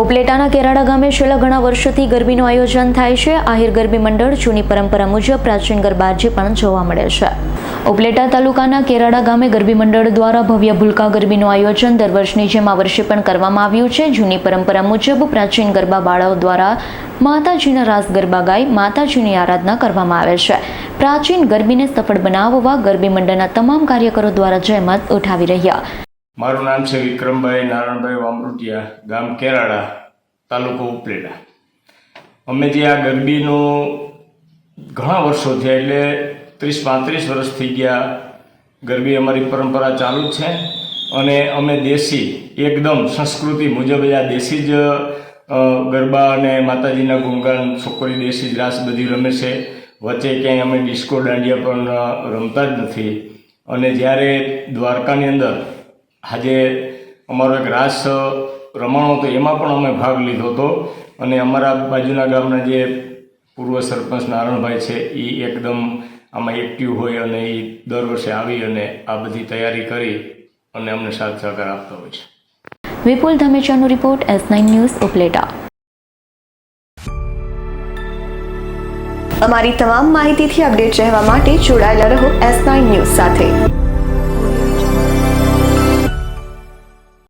ઉપલેટાના કેરાડા ગામે છેલ્લા ઘણા વર્ષોથી ગરબીનું આયોજન થાય છે. આહિર ગરબી મંડળ જૂની પરંપરા મુજબ પ્રાચીન ગરબા આજે પણ જોવા મળે છે. ઉપલેટા તાલુકાના કેરાડા ગામે ગરબી મંડળ દ્વારા ભવ્ય ભૂલકા ગરબીનું આયોજન દર વર્ષની જેમ આ વર્ષે પણ કરવામાં આવ્યું છે. જૂની પરંપરા મુજબ પ્રાચીન ગરબા બાળાઓ દ્વારા માતાજીના રાસ ગરબા ગાઈ માતાજીની આરાધના કરવામાં આવે છે. પ્રાચીન ગરબીને સફળ બનાવવા ગરબી મંડળના તમામ કાર્યકરો દ્વારા જહેમત ઉઠાવી રહ્યા. મારું નામ છે વિક્રમભાઈ નારાયણભાઈ વામરૂટિયા ગામ કેરાળા, તાલુકો ઉપલેટા. અમે જે આ ગરબીનું ઘણા વર્ષો થયા એટલે ત્રીસ પાંત્રીસ વર્ષ થઈ ગયા ગરબી અમારી પરંપરા ચાલુ જ છે અને અમે દેશી, એકદમ સંસ્કૃતિ મુજબ આ દેશી જ ગરબા અને માતાજીના ગુણગાન, છોકરી દેશી જ રાસ બધી રમે છે. વચ્ચે ક્યાંય અમે ડિસ્કો દાંડિયા પણ રમતા જ નથી. અને જ્યારે દ્વારકાની અંદર આજે અમારો એક રાસ રમણો હતો એમાં પણ અમે ભાગ લીધો હતો. અને અમારા બાજુના ગામના જે પૂર્વ સરપંચ નારણભાઈ છે એ એકદમ આમાં એક્ટિવ હોય અને એ દર વર્ષે આવી અને આ બધી તૈયારી કરી અને અમને સાથ સહકાર આપતા હોય છે. Vipul ધમેચાનો report S nine news Upleta. અમારી તમામ માહિતીથી અપડેટ રહેવા માટે જોડાયેલા રહો એસ નાઇન ન્યૂઝ સાથે.